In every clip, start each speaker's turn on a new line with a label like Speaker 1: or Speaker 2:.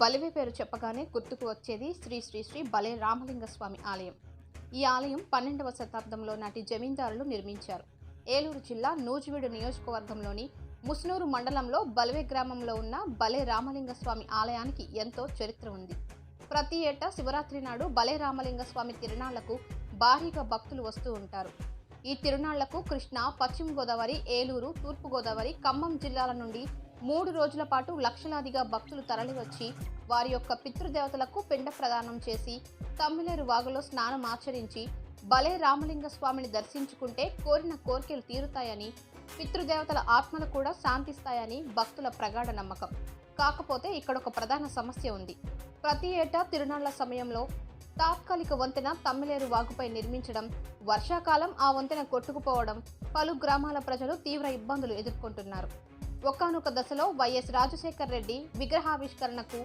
Speaker 1: బలివి పేరు చెప్పగానే గుర్తుకు వచ్చేది శ్రీ శ్రీ శ్రీ బలే రామలింగ స్వామి ఆలయం. ఈ ఆలయం పన్నెండవ శతాబ్దంలో నాటి జమీందారులు నిర్మించారు. ఏలూరు జిల్లా నూజివీడు నియోజకవర్గంలోని ముస్నూరు మండలంలో బలివే గ్రామంలో ఉన్న బలే రామలింగ స్వామి ఆలయానికి ఎంతో చరిత్ర ఉంది. ప్రతి ఏటా శివరాత్రి నాడు బలే రామలింగ స్వామి తిరునాళ్ళకు భారీగా భక్తులు వస్తూ ఉంటారు. ఈ తిరునాళ్ళకు కృష్ణా పశ్చిమ గోదావరి ఏలూరు తూర్పు గోదావరి ఖమ్మం జిల్లాల నుండి మూడు రోజుల పాటు లక్షలాదిగా భక్తులు తరలివచ్చి వారి యొక్క పితృదేవతలకు పిండ ప్రదానం చేసి తమ్మిలేరు వాగులో స్నానం ఆచరించి బలే రామలింగ స్వామిని దర్శించుకుంటే కోరిన కోరికలు తీరుతాయని పితృదేవతల ఆత్మలు కూడా శాంతిస్తాయని భక్తుల ప్రగాఢ నమ్మకం. కాకపోతే ఇక్కడ ఒక ప్రధాన సమస్య ఉంది. ప్రతి ఏటా తిరునాళ్ళ సమయంలో తాత్కాలిక వంతెన తమ్మిలేరు వాగుపై నిర్మించడం వర్షాకాలం ఆ వంతెన కొట్టుకుపోవడం పలు గ్రామాల ప్రజలు తీవ్ర ఇబ్బందులు ఎదుర్కొంటున్నారు. ఒకానొక దశలో వైఎస్ రాజశేఖర్ రెడ్డి విగ్రహావిష్కరణకు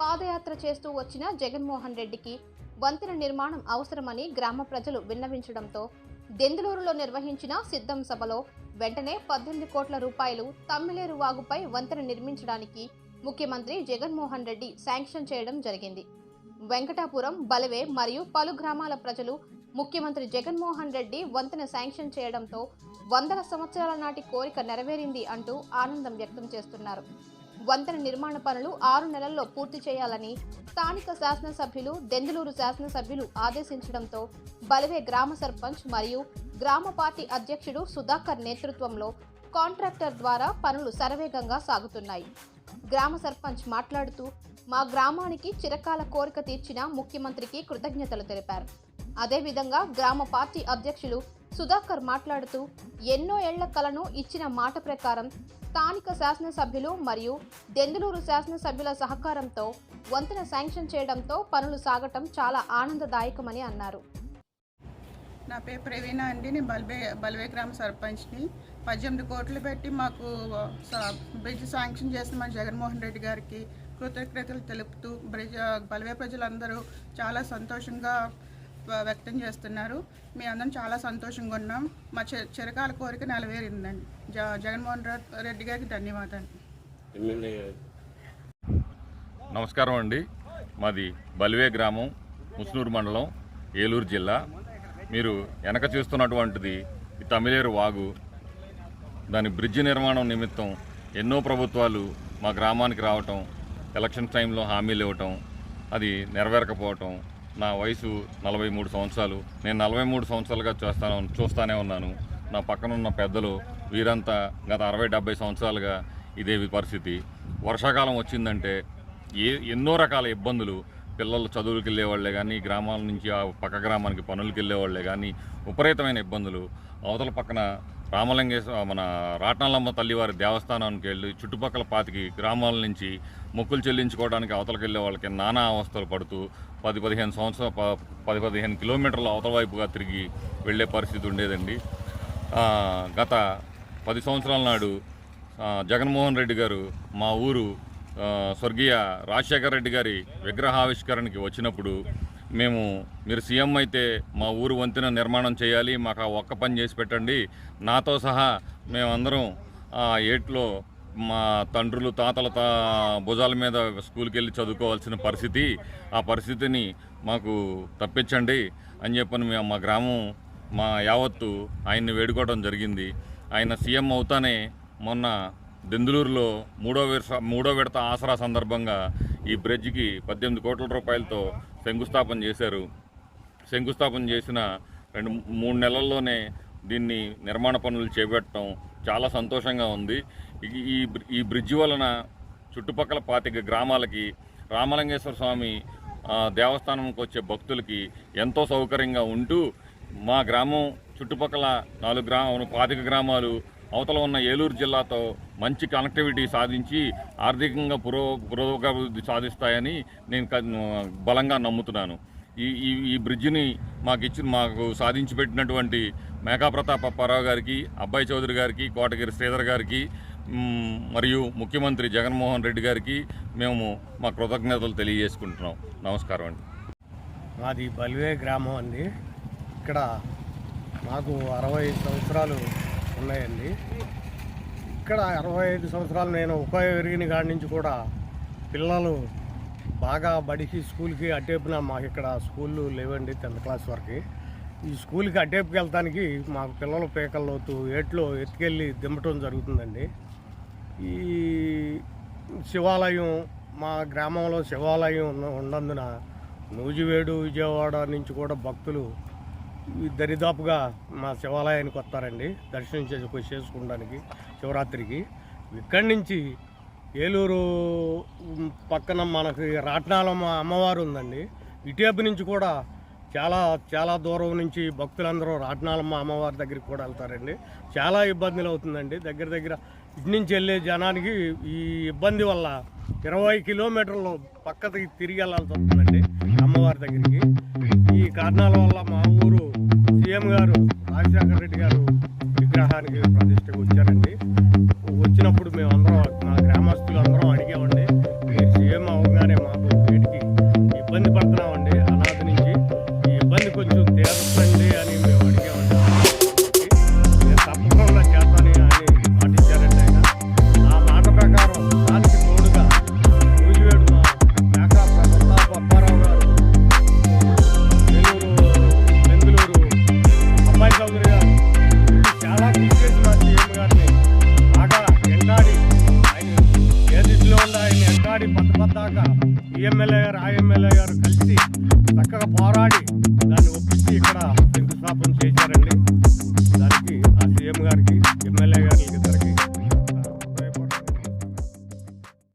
Speaker 1: పాదయాత్ర చేస్తూ వచ్చిన జగన్మోహన్ రెడ్డికి వంతెన నిర్మాణం అవసరమని గ్రామ ప్రజలు విన్నవించడంతో దెందులూరులో నిర్వహించిన సిద్ధం సభలో వెంటనే పద్దెనిమిది కోట్ల రూపాయలు తమ్మిలేరు వాగుపై వంతెన నిర్మించడానికి ముఖ్యమంత్రి జగన్మోహన్ రెడ్డి శాంక్షన్ చేయడం జరిగింది. వెంకటాపురం బలవే మరియు పలు గ్రామాల ప్రజలు ముఖ్యమంత్రి జగన్మోహన్ రెడ్డి వంతెన శాంక్షన్ చేయడంతో వందల సంవత్సరాల నాటి కోరిక నెరవేరింది అంటూ ఆనందం వ్యక్తం చేస్తున్నారు. వంతెన నిర్మాణ పనులు ఆరు నెలల్లో పూర్తి చేయాలని స్థానిక శాసనసభ్యులు దెందులూరు శాసనసభ్యులు ఆదేశించడంతో బలివే గ్రామ సర్పంచ్ మరియు గ్రామ పార్టీ అధ్యక్షుడు సుధాకర్ నేతృత్వంలో కాంట్రాక్టర్ ద్వారా పనులు శరవేగంగా సాగుతున్నాయి. గ్రామ సర్పంచ్ మాట్లాడుతూ మా గ్రామానికి చిరకాల కోరిక తీర్చిన ముఖ్యమంత్రికి కృతజ్ఞతలు తెలిపారు. అదేవిధంగా గ్రామ పార్టీ అధ్యక్షులు సుధాకర్ మాట్లాడుతూ ఎన్నో ఏళ్ళ కలను ఇచ్చిన మాట ప్రకారం స్థానిక శాసనసభ్యులు మరియు దెందులూరు శాసనసభ్యుల సహకారంతో వంతెన శాంక్షన్ చేయడంతో పనులు సాగటం చాలా ఆనందదాయకమని అన్నారు.
Speaker 2: నా పేరు ప్రవీణ అండి. నేను బల్బే బల్వే గ్రామ సర్పంచ్ని. పద్దెనిమిది కోట్లు పెట్టి మాకు స- బ్రిడ్జ్ శాంక్షన్ చేసిన మన జగన్మోహన్ రెడ్డి గారికి కృతజ్ఞతలు తెలుపుతూ బ్రిడ్జ్ బల్వే ప్రజలందరూ చాలా సంతోషంగా వ్యక్తం చేస్తున్నారు. మీ అందరం చాలా సంతోషంగా ఉన్నాం. మా చె- చిరకాల కోరిక నెరవేరిందండి. జ జగన్మోహన్ రెడ్డి గారికి ధన్యవాదాలు.
Speaker 3: ఎమ్మెల్యే
Speaker 4: నమస్కారం అండి. మాది బలివే గ్రామం ముస్నూరు మండలం ఏలూరు జిల్లా. మీరు వెనక చూస్తున్నటువంటిది తమిళేరు వాగు. దాని బ్రిడ్జి నిర్మాణం నిమిత్తం ఎన్నో ప్రభుత్వాలు మా గ్రామానికి రావటం ఎలక్షన్ టైంలో హామీలు ఇవ్వటం అది నెరవేరకపోవటం నా వయసు నలభై మూడు సంవత్సరాలు. నేను నలభై మూడు సంవత్సరాలుగా చేస్తాను చూస్తానే ఉన్నాను. నా పక్కన ఉన్న పెద్దలు వీరంతా గత అరవై డెబ్బై సంవత్సరాలుగా ఇదే పరిస్థితి. వర్షాకాలం వచ్చిందంటే ఏ ఎన్నో రకాల ఇబ్బందులు. పిల్లలు చదువులకు వెళ్ళేవాళ్ళే కానీ గ్రామాల నుంచి ఆ పక్క గ్రామానికి పనులకు వెళ్ళేవాళ్ళే కానీ విపరీతమైన ఇబ్బందులు. అవతల పక్కన రామలింగేశ్వర మన రాట్నాలమ్మ తల్లివారి దేవస్థానానికి వెళ్ళి చుట్టుపక్కల పాతికి గ్రామాల నుంచి మొక్కులు చెల్లించుకోవడానికి అవతలకి వెళ్ళే వాళ్ళకి నానా అవస్థలు పడుతూ పది పదిహేను సంవత్సరాల ప- పది పదిహేను కిలోమీటర్ల అవతల వైపుగా తిరిగి వెళ్ళే పరిస్థితి ఉండేదండి. గత పది సంవత్సరాల నాడు జగన్మోహన్ రెడ్డి గారు మా ఊరు స్వర్గీయ రాజశేఖర రెడ్డి గారి విగ్రహావిష్కరణకి వచ్చినప్పుడు మేము మీరు సీఎం అయితే మా ఊరు వంతెన నిర్మాణం చేయాలి మాకు ఆ ఒక్క పని చేసి పెట్టండి. నాతో సహా మేమందరం ఆ ఏట్లో మా తండ్రులు తాతల తా భుజాల మీద స్కూల్కి వెళ్ళి చదువుకోవాల్సిన పరిస్థితి ఆ పరిస్థితిని మాకు తప్పించండి అని చెప్పని మేము మా గ్రామం మా యావత్తు ఆయన్ని వేడుకోవడం జరిగింది. ఆయన సీఎం అవుతానే మొన్న దెందులూరులో మూడో విడత మూడో విడత ఆసరా సందర్భంగా ఈ బ్రిడ్జికి పద్దెనిమిది కోట్ల రూపాయలతో శంకుస్థాపన చేశారు. శంకుస్థాపన చేసిన రెండు మూడు నెలల్లోనే దీన్ని నిర్మాణ పనులు చేపట్టడం చాలా సంతోషంగా ఉంది. ఈ- ఈ బ్రిడ్జి వలన చుట్టుపక్కల పాతిక గ్రామాలకి రామలింగేశ్వర స్వామి దేవస్థానంకి వచ్చే భక్తులకి ఎంతో సౌకర్యంగా ఉంటూ మా గ్రామం చుట్టుపక్కల నాలుగు గ్రామ పాతిక గ్రామాలు అవతల ఉన్న ఏలూరు జిల్లాతో మంచి కనెక్టివిటీ సాధించి ఆర్థికంగా పురో పురోగతి సాధిస్తాయని నేను బలంగా నమ్ముతున్నాను. ఈ ఈ ఈ బ్రిడ్జిని మాకు ఇచ్చిన మాకు సాధించి పెట్టినటువంటి మేఘా ప్రతాప్ అప్పారావు గారికి అబ్బాయి చౌదరి గారికి కోటగిరి శ్రీధర్ గారికి మరియు ముఖ్యమంత్రి జగన్మోహన్ రెడ్డి గారికి మేము మా కృతజ్ఞతలు తెలియజేసుకుంటున్నాం. నమస్కారం అండి.
Speaker 5: మాది బల్వే గ్రామం అండి. ఇక్కడ మాకు అరవై సంవత్సరాలు ఉన్నాయండి. ఇక్కడ అరవై ఐదు సంవత్సరాలు నేను ఉపయోగ పెరిగిన కాడి నుంచి కూడా పిల్లలు బాగా బడికి స్కూల్కి అటేపున మాకు ఇక్కడ స్కూళ్ళు లేవండి టెన్త్ క్లాస్ వరకు. ఈ స్కూల్కి అటేపుకి వెళ్తానికి మాకు పిల్లలు పేకల్లోతు ఏట్లో ఎత్తుకెళ్ళి దింపటం జరుగుతుందండి. ఈ శివాలయం మా గ్రామంలో శివాలయం ఉన్న ఉన్నందున నూజివేడు విజయవాడ నుంచి కూడా భక్తులు దరిదాపుగా మా శివాలయానికి వస్తారండి. దర్శనం చేసి చేసుకోవడానికి శివరాత్రికి. ఇక్కడి నుంచి ఏలూరు పక్కన మనకి రాట్నాలమ్మ అమ్మవారు ఉందండి. ఇటేపు నుంచి కూడా చాలా చాలా దూరం నుంచి భక్తులందరూ రాట్నాలమ్మ అమ్మవారి దగ్గరికి కూడా వెళ్తారండి. చాలా ఇబ్బందులు అవుతుందండి. దగ్గర దగ్గర ఇటు నుంచి వెళ్ళే జనానికి ఈ ఇబ్బంది వల్ల ఇరవై కిలోమీటర్లు పక్కకి తిరిగి వెళ్ళాల్సి వస్తుందండి అమ్మవారి దగ్గరికి. ఈ కారణాల వల్ల మా ఊరు సీఎం గారు రాజశేఖర రెడ్డి గారు విగ్రహానికి ఎమ్మెల్యే గారు ఆ ఎమ్మెల్యే గారు కలిసి చక్కగా పోరాడి దాన్ని ఒప్పించి ఇక్కడ శంకుస్థాపన చేశారండి.